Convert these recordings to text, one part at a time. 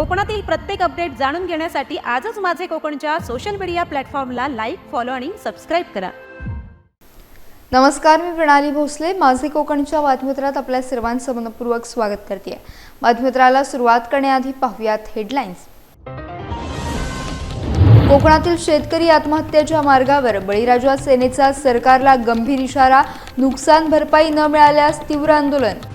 कोकणातील प्रत्येक अपडेट जाणून घेण्यासाठी आजच माझे कोकणच्या सोशल मीडिया प्लॅटफॉर्मला लाईक फॉलो आणि सबस्क्राईब करा. नमस्कार मी प्रणाली भोसले. माझे कोकणच्या बातमीपत्रात आपल्या सर्वांचं मनपूर्वक स्वागत करते. बातमीपत्राला सुरुवात करण्याआधी पाहूयात हेडलाईन्स कोकणातील शेतकरी आत्महत्येच्या मार्गावर बळीराजा सेनेचा सरकारला गंभीर इशारा नुकसान भरपाई न मिळाल्यास तीव्र आंदोलन.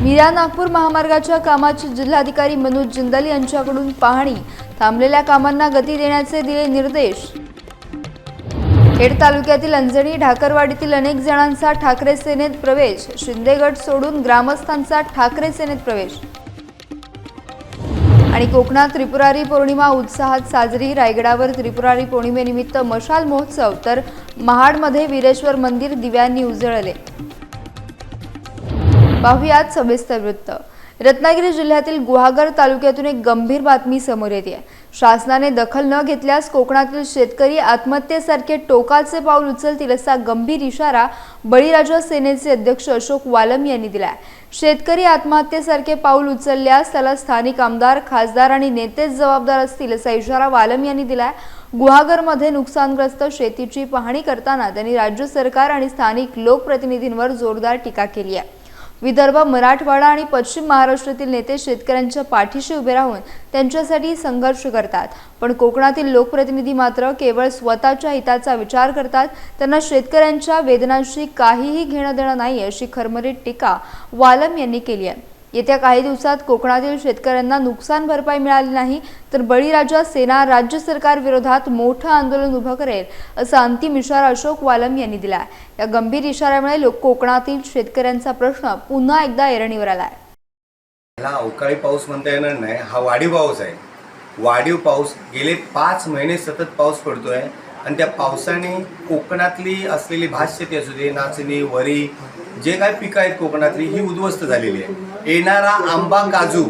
मीरा नागपूर महामार्गाच्या कामाची जिल्हाधिकारी मनोज जिंदल यांच्याकडून पाहणी. थांबलेल्या कामांना गती देण्याचे दिले निर्देश. खेड तालुक्यातील अंजणी ढाकरवाडीतील अनेक जणांचा ठाकरे सेनेत प्रवेश. शिंदेगड सोडून ग्रामस्थांचा ठाकरे सेनेत प्रवेश. आणि कोकणात त्रिपुरारी पौर्णिमा उत्साहात साजरी. रायगडावर त्रिपुरारी पौर्णिमेनिमित्त मशाल महोत्सव. तर महाडमध्ये वीरेश्वर मंदिर दिव्यांनी उजळले. पाहुयात सविस्तर वृत्त. रत्नागिरी जिल्ह्यातील गुहागर तालुक्यातून एक गंभीर बातमी समोर येते. शासनाने दखल न घेतल्यास कोकणातील शेतकरी आत्महत्येसारखे टोकाचे पाऊल उचलतील असा गंभीर इशारा बळीराजा सेनेचे अध्यक्ष अशोक वालम यांनी दिला शेतकरी आत्महत्येसारखे पाऊल उचलल्यास त्याला स्थानिक आमदार खासदार आणि नेतेच जबाबदार असतील असा इशारा वालम यांनी दिलाय. गुहागरमध्ये नुकसानग्रस्त शेतीची पाहणी करताना त्यांनी राज्य सरकार आणि स्थानिक लोकप्रतिनिधींवर जोरदार टीका केली आहे. विदर्भ मराठवाडा आणि पश्चिम महाराष्ट्रातील नेते शेतकऱ्यांच्या पाठीशी उभे राहून त्यांच्यासाठी संघर्ष करतात. पण कोकणातील लोकप्रतिनिधी मात्र केवळ स्वतःच्या हिताचा विचार करतात. त्यांना शेतकऱ्यांच्या वेदनांशी काहीही घेणं देणं नाही अशी खरमरीत टीका वालम यांनी केली आहे. येत्या काही दिवसात कोकणातील शेतकऱ्यांना नुकसान भरपाई मिळाली नाही तर बळीराजा सेना राज्य सरकार विरोधात मोठं आंदोलन उभं करेल असा अंतिम इशारा अशोक वालम यांनी दिला या गंभीर इशाऱ्यामुळे लोक कोकणातील शेतकऱ्यांचा प्रश्न पुन्हा एकदा ऐरणीवर आलाय. ह्याला अवकाळी पाऊस म्हणता येणार नाही हा वाढीव पाऊस आहे. वाढीव पाऊस गेले पाच महिने सतत पाऊस पडतोय आणि त्या पावसाने कोकणातली असलेली भात शेती असू दे नाचणी वरी जे काय पिकं आहेत कोकणातली ही उद्ध्वस्त झालेली आहे. येणारा आंबा काजू.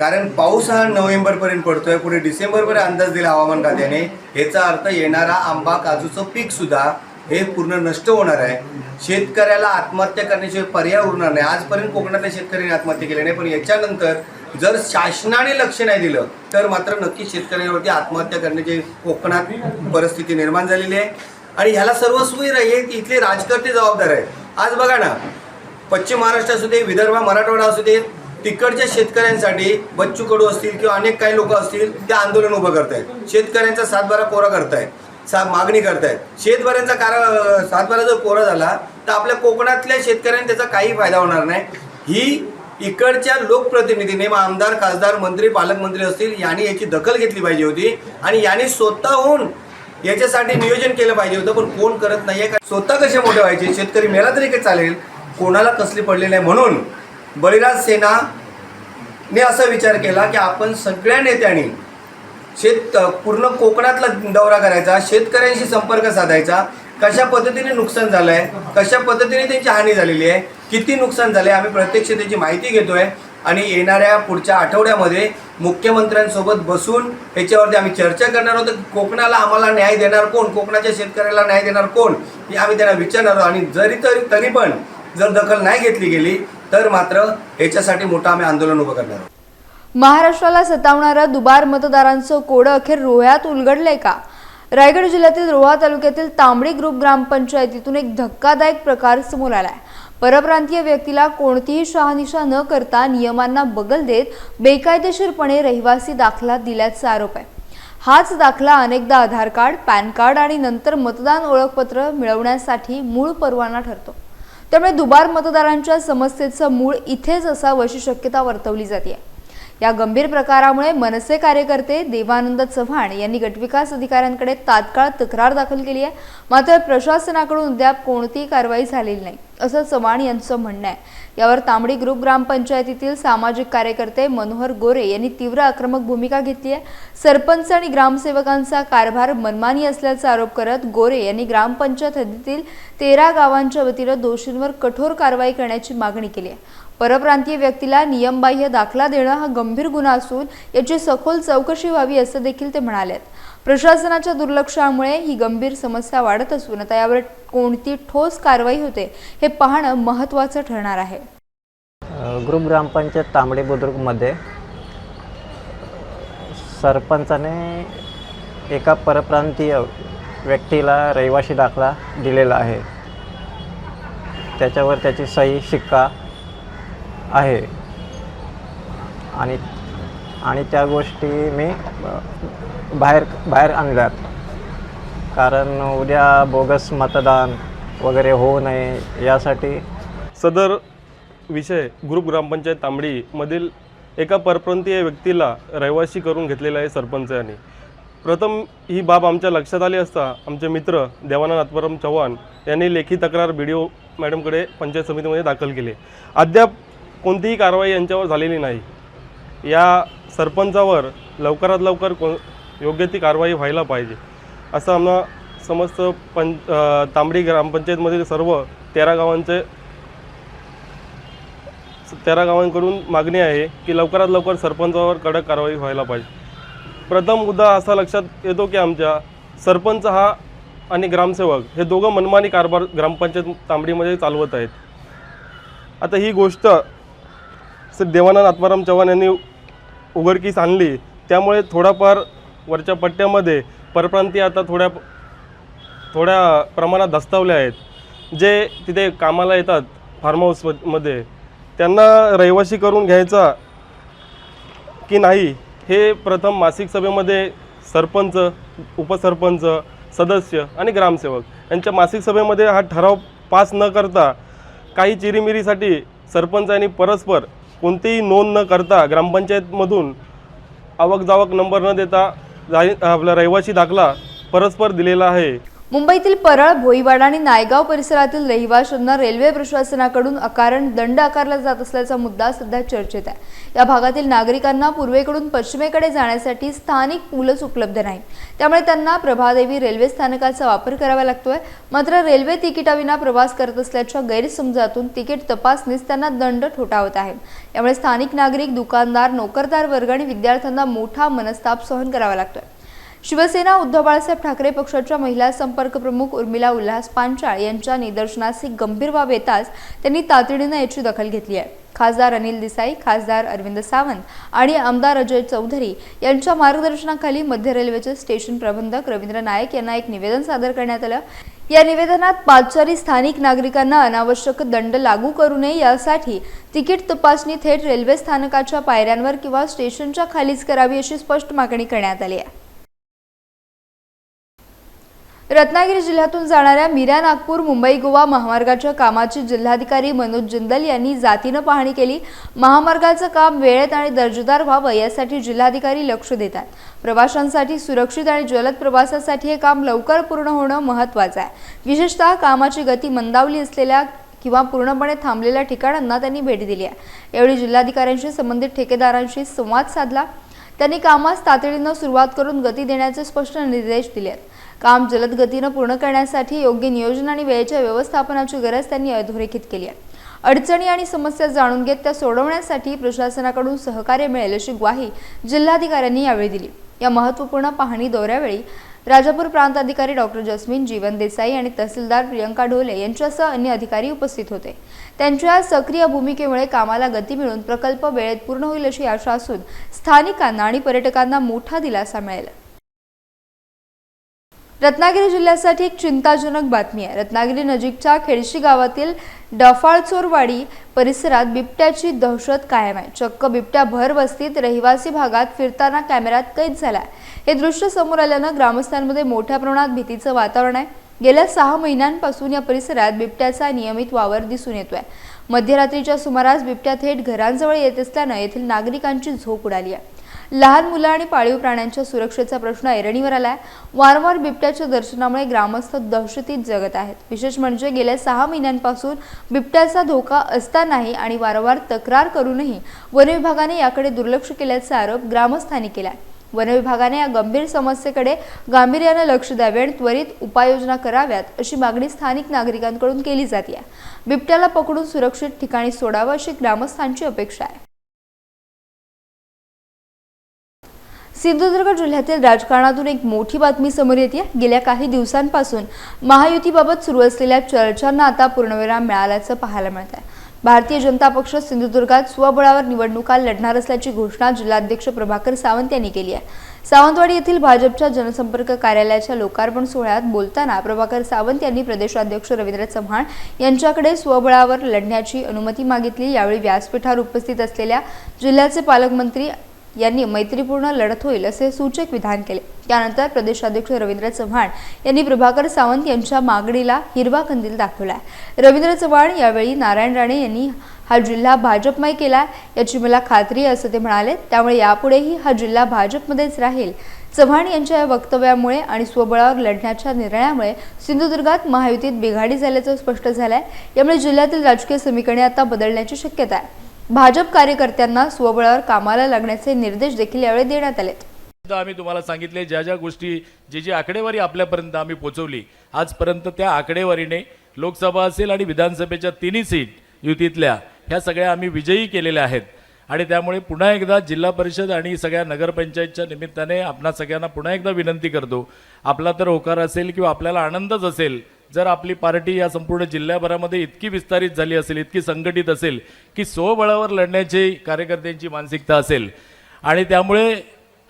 कारण पाऊस हा नोव्हेंबरपर्यंत पडतोय पुढे डिसेंबर अंदाज दिला हवामान खात्याने. ह्याचा अर्थ येणारा आंबा काजूचं पीक सुद्धा हे पूर्ण नष्ट होणार आहे. शेतकऱ्याला आत्महत्या करण्याशिवाय पर्याय उरणार नाही. आजपर्यंत कोकणातल्या शेतकऱ्यांनी आत्महत्या केली नाही पण याच्यानंतर जर शासनाने लक्ष नाही दिलं तर मात्र नक्की शेतकऱ्यांवरती आत्महत्या करण्याची कोकणात परिस्थिती निर्माण झालेली आहे. आणि ह्याला सर्वस्वी आहे की इथले राजकर्ते जबाबदार आहे आज बघा ना पश्चिम महाराष्ट्र असू दे विदर्भ मराठवाडा असू दे तिकडच्या शेतकऱ्यांसाठी बच्चू कडू असतील किंवा अनेक काही लोक असतील ते आंदोलन उभं करतायत. शेतकऱ्यांचा सातबारा कोरा करतायत सा मागणी करतायत. शेतकऱ्यांचा कार सातबारा जर कोरा झाला तर आपल्या कोकणातल्या शेतकऱ्यांनी त्याचा काही फायदा होणार नाही. ही इकडच्या लोकप्रतिनिधीने मग आमदार खासदार मंत्री पालकमंत्री असतील यांनी याची दखल घेतली पाहिजे होती आणि यांनी स्वतःहून याच्यासाठी नियोजन केलं पाहिजे होतं पण कोण करत नाही आहे का स्वतः कसे मोठे व्हायचे? शेतकरी मेला तरी काही चालेल कोणाला कसली पडली नाही. म्हणून बळीराज सेना ने असा विचार केला की आपण सगळ्या नेत्यांनी शेत पूर्ण कोकणातला दौरा करायचा शेतकऱ्यांशी संपर्क साधायचा. कशा पद्धतीने नुकसान झालं आहे कशा पद्धतीने त्यांची हानी झालेली आहे किती नुकसान झालं आहे आम्ही प्रत्यक्ष त्याची माहिती घेतो आहे आणि येणाऱ्या पुढच्या आठवड्यामध्ये मुख्यमंत्र्यांसोबत बसून ह्याच्यावरती आम्ही चर्चा करणार आहोत. कोकणाला आम्हाला न्याय देणार कोण? कोकणाच्या शेतकऱ्याला न्याय देणार कोण? हे आम्ही त्यांना विचारणार आहोत. आणि जरी तरी तरी पण जर दखल नाही घेतली गेली तर मात्र याच्यासाठी मोठं आम्ही आंदोलन उभं करणार आहोत. महाराष्ट्राला सतावणारं दुबार मतदारांचं कोडं अखेर रोह्यात उलगडलंय का? रायगड जिल्ह्यातील रोहा तालुक्यातील तांबडी ग्रुप ग्रामपंचायतीतून एक धक्कादायक प्रकार समोर आलाय. परप्रांतीय व्यक्तीला कोणतीही शहानिशा न करता नियमांना बगल देत बेकायदेशीरपणे रहिवासी दाखला दिल्याचा आरोप आहे. हाच दाखला अनेकदा आधार कार्ड पॅन कार्ड आणि नंतर मतदान ओळखपत्र मिळवण्यासाठी मूळ परवाना ठरतो. त्यामुळे दुबार मतदारांच्या समस्येचं मूळ इथेच असावं अशी शक्यता वर्तवली जाते. या गंभीर प्रकारामुळे मनसे कार्यकर्ते देवानंद चव्हाण यांनी गटविकास अधिकाऱ्यांकडे तात्काळ तक्रार दाखल केली आहे. मात्र प्रशासनाकडून अद्याप कोणतीही कारवाई झालेली नाही असं चव्हाण यांचं म्हणणं आहे. यावर तांबडी ग्रुप ग्रामपंचायतीतील सामाजिक कार्यकर्ते मनोहर गोरे यांनी तीव्र आक्रमक भूमिका घेतली आहे. सरपंच आणि ग्रामसेवकांचा कारभार मनमानी असल्याचा आरोप करत गोरे यांनी ग्रामपंचायत हद्दीतील तेरा गावांच्या वतीनं दोषींवर कठोर कारवाई करण्याची मागणी केली आहे. परप्रांतीय व्यक्तीला नियमबाह्य दाखला देणं हा गंभीर गुन्हा असून याची सखोल चौकशी व्हावी असं देखील ते म्हणाले प्रशासनाच्या दुर्लक्षामुळे ही गंभीर समस्या वाढत असून आता यावर कोणती ठोस कारवाई होते हे पाहणं महत्त्वाचं ठरणार आहे. अ, ग्रुप ग्रामपंचायत बुद्रुकमध्ये सरपंचाने एका परप्रांतीय व्यक्तीला रहिवाशी दाखला दिलेला आहे. त्याच्यावर त्याची सही शिक्का आहे. आणि आणि त्या गोष्टी मी बाहेर बाहेर आणल्यात. कारण उद्या बोगस मतदान वगैरे होऊ नये यासाठी सदर विषय ग्रुप ग्रामपंचायत तांबडीमधील एका परप्रांतीय व्यक्तीला रहिवासी करून घेतलेला आहे सरपंचाने प्रथम ही बाब आमच्या लक्षात आली असता आमचे मित्र देवानंद आत्माराम चव्हाण यांनी लेखी तक्रार बी डी ओ मॅडमकडे पंचायत समितीमध्ये दाखल केली. अद्याप कोणतीही कारवाई यांच्यावर झालेली नाही. या सरपंचावर लवकरात लवकर को योग्य ती कारवाई व्हायला पाहिजे. असं आम्हाला समस्त पं तांबडी ग्रामपंचायतमधील सर्व तेरा गावांचे तेरा गावांकडून मागणी आहे की लवकरात लवकर सरपंचावर कडक कारवाई व्हायला पाहिजे. प्रथम मुद्दा असा लक्षात येतो की आमच्या सरपंच हा आणि ग्रामसेवक हे दोघं मनमानी कारभार ग्रामपंचायत तांबडीमध्ये चालवत आहेत. आता ही गोष्ट सर देवानंद आत्माराम चव्हाण यांनी उघडकीस आणली. त्यामुळे थोडाफार वरच्या पट्ट्यामध्ये परप्रांतीय आता थोड्या थोड्या प्रमाणात दस्तावले आहेत. जे तिथे कामाला येतात फार्म हाऊसमध्ये त्यांना रहिवासी करून घ्यायचा की नाही हे प्रथम मासिक सभेमध्ये सरपंच उपसरपंच सदस्य आणि ग्रामसेवक यांच्या मासिक सभेमध्ये हा ठराव पास न करता काही चिरीमिरीसाठी सरपंचांनी परस्पर कोणतीही नोंद न करता ग्रामपंचायतमधून आवक जावक नंबर न देता जाही आपला रहिवासी दाखला परस्पर दिलेला आहे. मुंबईतील परळ भोईवाडा आणि नायगाव परिसरातील रहिवाशांना रेल्वे प्रशासनाकडून अकारण दंड आकारला जात असल्याचा मुद्दा सध्या चर्चेत आहे. या भागातील नागरिकांना पूर्वेकडून पश्चिमेकडे जाण्यासाठी स्थानिक पूलच उपलब्ध नाही. त्यामुळे त्यांना प्रभादेवी रेल्वे स्थानकाचा वापर करावा लागतोय. मात्र रेल्वे तिकिटाविना प्रवास करत असल्याच्या गैरसमजातून तिकीट तपासणीस त्यांना दंड ठोठावत आहे. यामुळे स्थानिक नागरिक दुकानदार नोकरदार वर्ग आणि विद्यार्थ्यांना मोठा मनस्ताप सहन करावा लागतोय. शिवसेना उद्धव बाळासाहेब ठाकरे पक्षाच्या महिला संपर्क प्रमुख उर्मिला उल्हास पांचाळ यांच्या निदर्शनास ही गंभीर बाब येताच त्यांनी तातडीनं याची दखल घेतली आहे. खासदार अनिल देसाई खासदार अरविंद सावंत आणि आमदार अजय चौधरी यांच्या मार्गदर्शनाखाली मध्य रेल्वेचे स्टेशन प्रबंधक रवींद्र नायक यांना एक निवेदन सादर करण्यात आलं. या निवेदनात पादचारी स्थानिक नागरिकांना अनावश्यक दंड लागू करू नये यासाठी तिकीट तपासणी थेट रेल्वे स्थानकाच्या पायऱ्यांवर किंवा स्टेशनच्या खालीच करावी अशी स्पष्ट मागणी करण्यात आली आहे. रत्नागिरी जिल्ह्यातून जाणाऱ्या मिरा नागपूर मुंबई गोवा महामार्गाच्या कामाची जिल्हाधिकारी मनोज जिंदल यांनी जातीनं पाहणी केली. महामार्गाचं काम वेळेत आणि दर्जेदार व्हावं यासाठी जिल्हाधिकारी लक्ष देतात प्रवाशांसाठी सुरक्षित आणि जलद प्रवासासाठी हे काम लवकर पूर्ण होणं महत्त्वाचं आहे. विशेषतः कामाची गती मंदावली असलेल्या किंवा पूर्णपणे थांबलेल्या ठिकाणांना त्यांनी भेट दिली आहे. यावेळी जिल्हाधिकाऱ्यांशी संबंधित ठेकेदारांशी संवाद साधला. त्यांनी कामास तातडीनं सुरुवात करून गती देण्याचे स्पष्ट निर्देश दिले आहेत. काम जलद गतीनं पूर्ण करण्यासाठी योग्य नियोजन आणि वेळेच्या व्यवस्थापनाची गरज त्यांनी अधोरेखित केली आहे. अडचणी आणि समस्या जाणून घेत त्या सोडवण्यासाठी प्रशासनाकडून सहकार्य मिळेल अशी ग्वाही जिल्हाधिकाऱ्यांनी यावेळी दिली. या महत्त्वपूर्ण पाहणी दौऱ्यावेळी राजापूर प्रांत अधिकारी डॉक्टर जस्मिन जीवन देसाई आणि तहसीलदार प्रियंका ढोले यांच्यासह अन्य अधिकारी उपस्थित होते. त्यांच्या सक्रिय भूमिकेमुळे कामाला गती मिळून प्रकल्प वेळेत पूर्ण होईल अशी आशा असून स्थानिकांना आणि पर्यटकांना मोठा दिलासा मिळेल. रत्नागिरी जिल्ह्यासाठी एक चिंताजनक बातमी आहे. रत्नागिरी नजीकच्या खेडशी गावातील डफाळचोरवाडी परिसरात बिबट्याची दहशत कायम आहे. चक्क बिबट्या भर वस्तीत रहिवासी भागात फिरताना कॅमेऱ्यात कैद झाला हे दृश्य समोर आल्यानं ग्रामस्थांमध्ये मोठ्या प्रमाणात भीतीचं वातावरण आहे. गेल्या सहा महिन्यांपासून या परिसरात बिबट्याचा नियमित वावर दिसून येतोय. मध्यरात्रीच्या सुमारास बिबट्या थेट घरांजवळ येत असल्यानं येथील नागरिकांची झोप उडाली आहे. लहान मुलं आणि पाळीव प्राण्यांच्या सुरक्षेचा प्रश्न ऐरणीवर आलाय. वारंवार बिबट्याच्या दर्शनामुळे ग्रामस्थ दहशतीत जगत आहेत. विशेष म्हणजे गेल्या सहा महिन्यांपासून बिबट्याचा धोका असतानाही आणि वारंवार तक्रार करूनही वनविभागाने याकडे दुर्लक्ष केल्याचा आरोप ग्रामस्थांनी केला वनविभागाने या गंभीर समस्येकडे गांभीर्यानं लक्ष द्यावे आणि त्वरित उपाययोजना कराव्यात अशी मागणी स्थानिक नागरिकांकडून केली जाते बिबट्याला पकडून सुरक्षित ठिकाणी सोडावं अशी ग्रामस्थांची अपेक्षा आहे. सिंधुदुर्ग जिल्ह्यातील राजकारणातून एक मोठी बातमी समोर येते. गेल्या काही दिवसांपासून महायुतीबाबत सुरू असलेल्या चर्चांना आता पूर्णविराम मिळाल्याचं पाहायला मिळत आहे. भारतीय जनता पक्ष सिंधुदुर्गात स्वबळावर निवडणुका लढणार असल्याची घोषणा जिल्हाध्यक्ष प्रभाकर सावंत यांनी केली आहे. सावंतवाडी येथील भाजपच्या जनसंपर्क कार्यालयाच्या लोकार्पण सोहळ्यात बोलताना प्रभाकर सावंत यांनी प्रदेशाध्यक्ष रवींद्र चव्हाण यांच्याकडे स्वबळावर लढण्याची अनुमती मागितली. यावेळी व्यासपीठावर उपस्थित असलेल्या जिल्ह्याचे पालकमंत्री यांनी मैत्रीपूर्ण लढत होईल असे सूचक विधान केले. त्यानंतर प्रदेशाध्यक्ष रवींद्र चव्हाण यांनी प्रभाकर सावंत यांच्या मागणीला हिरवा कंदील दाखवला. रवींद्र चव्हाण यावेळी नारायण राणे यांनी हा जिल्हा भाजपमय केला याची मला खात्री आहे असं ते म्हणाले. त्यामुळे यापुढेही हा जिल्हा भाजपमध्येच राहील. चव्हाण यांच्या या वक्तव्यामुळे आणि स्वबळावर लढण्याच्या निर्णयामुळे सिंधुदुर्गात महायुतीत बिघाडी झाल्याचं स्पष्ट झालंय. यामुळे जिल्ह्यातील राजकीय समीकरणे आता बदलण्याची शक्यता आहे. भाजप कार्यकर्त्यांना स्वबळावर कामाला लागण्याचे निर्देश देखील यावेळी देण्यात आलेत. आम्ही तुम्हाला सांगितले ज्या ज्या गोष्टी जी जी आकडेवारी आपल्यापर्यंत आम्ही पोहोचवली आजपर्यंत त्या आकडेवारीने लोकसभा असेल आणि विधानसभेच्या तिन्ही सीट युतीतल्या ह्या सगळ्या आम्ही विजयी केलेल्या आहेत. आणि त्यामुळे पुन्हा एकदा जिल्हा परिषद आणि सगळ्या नगरपंचायतच्या निमित्ताने आपणा सगळ्यांना पुन्हा एकदा विनंती करतो. आपला तर होकार असेल किंवा आपल्याला आनंदच असेल जर आपली पार्टी या संपूर्ण जिल्ह्याभरामध्ये इतकी विस्तारित झाली असेल इतकी संघटित असेल की स्वबळावर लढण्याची कार्यकर्त्यांची मानसिकता असेल. आणि त्यामुळे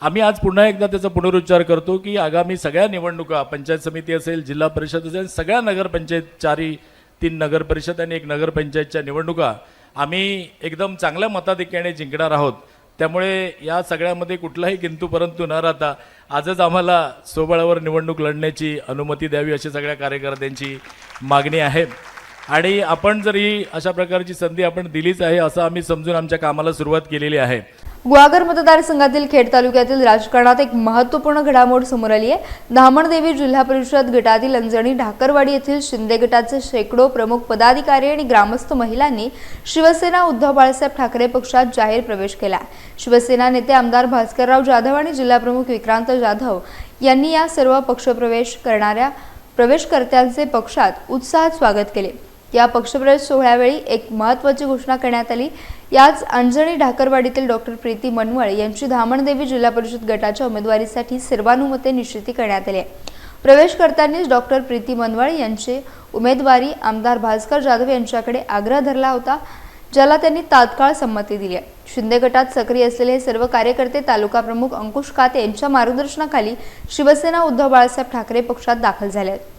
आम्ही आज पुन्हा एकदा त्याचा पुनरुच्चार करतो की आगामी सगळ्या निवडणुका पंचायत समिती असेल जिल्हा परिषद असेल सगळ्या नगरपंचायत चारी तीन नगरपरिषद आणि एक नगरपंचायतच्या निवडणुका आम्ही एकदम चांगल्या मताधिक्याने जिंकणार आहोत. त्यामुळे या सगळ्यामध्ये कुठलाही किंतू परंतु न राहता आजच आम्हाला स्वबळावर निवडणूक लढण्याची अनुमती द्यावी अशी सगळ्या कार्यकर्त्यांची मागणी आहे. आणि आपण जर ही अशा प्रकारची संधी आपण दिलीच आहे असं आम्ही समजून आमच्या कामाला सुरुवात केलेली आहे. गुहागर मतदारसंघातील खेड तालुक्यातील राजकारणात एक महत्त्वपूर्ण घडामोड समोर आली आहे. धामणदेवी जिल्हा परिषद गटातील अंजणी ढाकरवाडी येथील शिंदे गटाचे शेकडो प्रमुख पदाधिकारी आणि ग्रामस्थ महिलांनी शिवसेना उद्धव बाळासाहेब ठाकरे पक्षात जाहीर प्रवेश केला. शिवसेना नेते आमदार भास्करराव जाधव आणि जिल्हाप्रमुख विक्रांत जाधव यांनी या सर्व पक्षप्रवेश करणाऱ्या प्रवेशकर्त्यांचे पक्षात उत्साहात स्वागत केले. या पक्षप्रवेश सोहळ्यावेळी एक महत्त्वाची घोषणा करण्यात आली. याच अंजणी ढाकरवाडीतील डॉक्टर प्रीती मनवळ यांची धामणदेवी जिल्हा परिषद गटाच्या उमेदवारीसाठी सर्वानुमते निश्चिती करण्यात आली आहे. प्रवेशकर्त्यांनीच डॉक्टर प्रीती मनवळ यांची उमेदवारी आमदार भास्कर जाधव यांच्याकडे आग्रह धरला होता ज्याला त्यांनी तात्काळ संमती दिली आहे. शिंदे गटात सक्रिय असलेले हे सर्व कार्यकर्ते तालुका प्रमुख अंकुश काते यांच्या मार्गदर्शनाखाली शिवसेना उद्धव बाळासाहेब ठाकरे पक्षात दाखल झाले आहेत.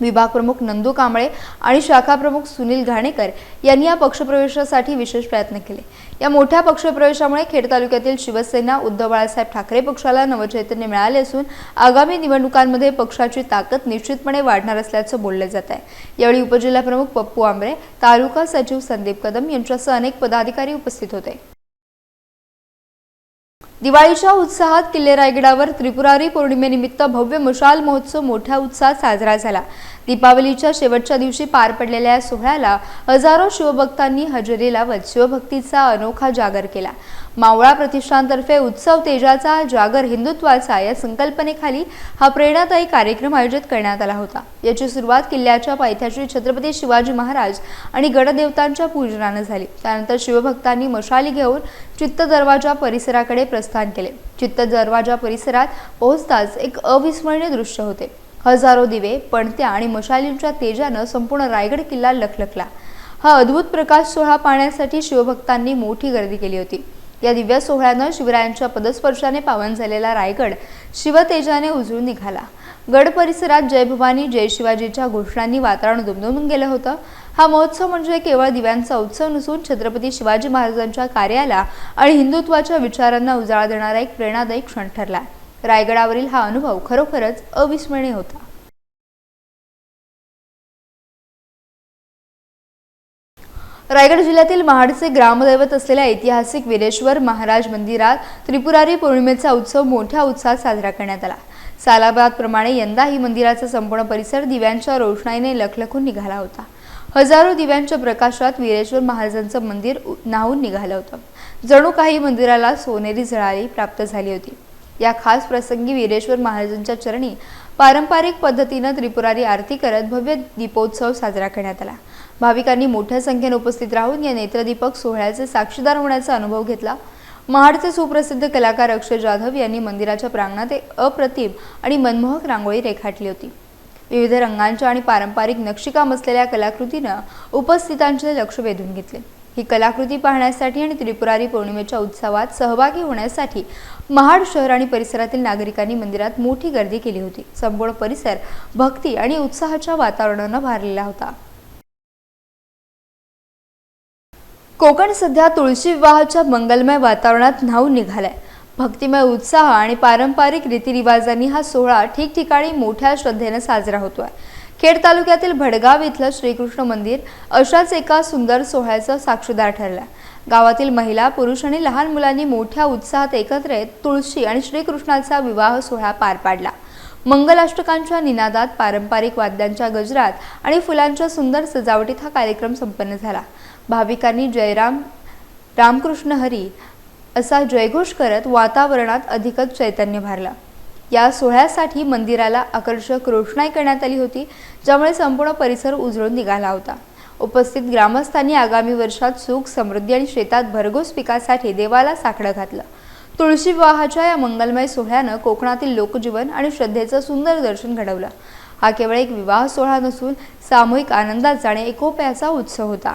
विभाग प्रमुख नंदू कांबळे आणि शाखा प्रमुख सुनील घाणेकर यांनी या पक्षप्रवेशासाठी विशेष प्रयत्न केले. या मोठ्या पक्षप्रवेशामुळे खेड तालुक्यातील शिवसेना उद्धव बाळासाहेब ठाकरे पक्षाला नवचैतन्य मिळाले असून आगामी निवडणुकांमध्ये पक्षाची ताकद निश्चितपणे वाढणार असल्याचं बोललं जात आहे. यावेळी उपजिल्हाप्रमुख पप्पू आंबरे तालुका सचिव संदीप कदम यांच्यासह अनेक पदाधिकारी उपस्थित होते. दिवाळीच्या उत्साहात किल्ले रायगडावर त्रिपुरारी पौर्णिमेनिमित्त भव्य मशाल महोत्सव मोठ्या उत्साहात साजरा झाला. दीपावलीच्या शेवटच्या दिवशी पार पडलेल्या या सोहळ्याला हजारो शिवभक्तांनी हजेरी लावत शिवभक्तीचा अनोखा जागर केला. मावळा प्रतिष्ठानतर्फे उत्सव तेजाचा जागर हिंदुत्वाचा या संकल्पनेखाली हा प्रेरणादायी कार्यक्रम आयोजित करण्यात आला होता. याची सुरुवात किल्ल्याच्या पायथ्याशी छत्रपती शिवाजी महाराज आणि गडदेवतांच्या पूजनानं झाली. त्यानंतर शिवभक्तांनी मशाली घेऊन चित्त दरवाजा परिसराकडे प्रस्थान केले. चित्त दरवाजा परिसरात पोहोचताच एक अविस्मरणीय दृश्य होते. हजारो दिवे पणत्या आणि मशालींच्या तेजानं संपूर्ण रायगड किल्ला लखलखला. हा अद्भुत प्रकाश सोहळा पाहण्यासाठी शिवभक्तांनी मोठी गर्दी केली होती. या दिव्य सोहळ्यानं शिवरायांच्या पदस्पर्शाने पावन झालेला रायगड शिवतेजाने उजळून निघाला. गड परिसरात जय भवानी जय शिवाजीच्या घोषणांनी वातावरण दुमदुमून गेलं होतं. हा महोत्सव म्हणजे केवळ दिव्यांचा उत्सव नसून छत्रपती शिवाजी महाराजांच्या कार्याला आणि हिंदुत्वाच्या विचारांना उजाळा देणारा एक प्रेरणादायी क्षण ठरला. रायगडावरील हा अनुभव खरोखरच अविस्मरणीय होता. रायगड जिल्ह्यातील महाडचे ग्रामदैवत असलेल्या ऐतिहासिक वीरेश्वर महाराज मंदिरात त्रिपुरारी पौर्णिमेचा उत्सव मोठ्या उत्साहात साजरा करण्यात आला. सालाबादप्रमाणे यंदाही मंदिराचा संपूर्ण परिसर दिव्यांच्या रोषणाईने लखलखून निघाला होता. हजारो दिव्यांच्या प्रकाशात वीरेश्वर महाराजांचं मंदिर न्हावून निघालं होतं. जणू काही मंदिराला सोनेरी झळाळी प्राप्त झाली होती. या खास प्रसंगी वीरेश्वर महाराजांच्या चरणी पारंपरिक पद्धतीनं त्रिपुरारी आरती करत भव्य दीपोत्सव साजरा करण्यात आला. भाविकांनी मोठ्या संख्येने उपस्थित राहून या नेत्रदीपक सोहळ्याचे साक्षीदार होण्याचा अनुभव घेतला. महाडचे सुप्रसिद्ध कलाकार अक्षय जाधव यांनी मंदिराच्या प्रांगणात एक अप्रतिम आणि मनमोहक रांगोळी रेखाटली होती. विविध रंगांच्या आणि पारंपरिक नक्षीकाम असलेल्या कलाकृतीनं उपस्थितांचे लक्ष वेधून घेतले. ही कलाकृती पाहण्यासाठी आणि त्रिपुरारी पौर्णिमेच्या उत्सवात सहभागी होण्यासाठी महाड शहर आणि परिसरातील नागरिकांनी मंदिरात मोठी गर्दी केली होती. संपूर्ण परिसर भक्ती आणि उत्साहाच्या वातावरणानं भारलेला होता. कोकण सध्या तुळशी विवाहाच्या मंगलमय वातावरणात न्हावून निघालाय. भक्तिमय उत्साह आणि पारंपरिक रीतिरिवाजांनी हा सोहळा ठिकठिकाणी मोठ्या श्रद्धेनं साजरा होतोय. खेड तालुक्यातील भडगाव इथलं श्रीकृष्ण मंदिर अशाच एका सुंदर सोहळ्याचं साक्षीदार ठरलं गावातील महिला पुरुष आणि लहान मुलांनी मोठ्या उत्साहात एकत्र येत तुळशी आणि श्रीकृष्णाचा विवाह सोहळा पार पाडला. मंगलाष्टकांच्या निनादात पारंपरिक वाद्यांच्या गजरात आणि फुलांच्या सुंदर सजावटीत हा कार्यक्रम संपन्न झाला. भाविकांनी जयराम रामकृष्ण हरी असा जयघोष करत वातावरणात अधिकच चैतन्य भरला. या सोहळ्यासाठी मंदिराला आकर्षक रोषणाई करण्यात आली होती ज्यामुळे संपूर्ण परिसर उजळून निघाला होता. उपस्थित ग्रामस्थांनी आगामी वर्षात सुख समृद्धी आणि शेतात भरघोस पिकासाठी देवाला साकडं घातलं. तुळशी विवाहाच्या या मंगलमय सोहळ्यानं कोकणातील लोकजीवन आणि श्रद्धेचं सुंदर दर्शन घडवलं. हा केवळ एक विवाह सोहळा नसून सामूहिक आनंदाचा आणि एकोप्याचा उत्सव होता.